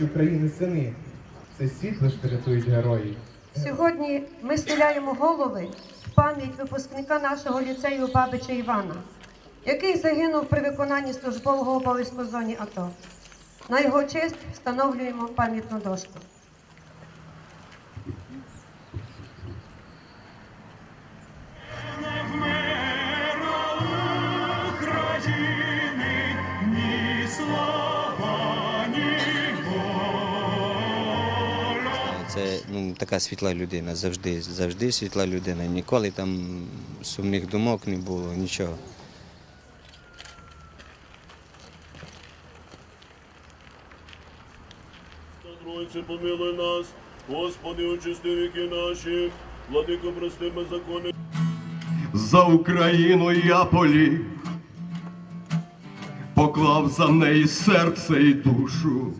наші України сини. Це світло ж рятують герої. Сьогодні ми схиляємо голови в пам'ять випускника нашого ліцею Бабича Івана, який загинув при виконанні службового обов'язку в зоні АТО. На його честь встановлюємо пам'ятну дошку. Слава, Це ну, така світла людина, завжди, завжди світла людина. Ніколи там сумних думок не було, нічого. Тройце, помилуй нас, Господи, очисти віки наші, владико, прости беззаконні. за Україну я поліг, поклав за неї серце і душу.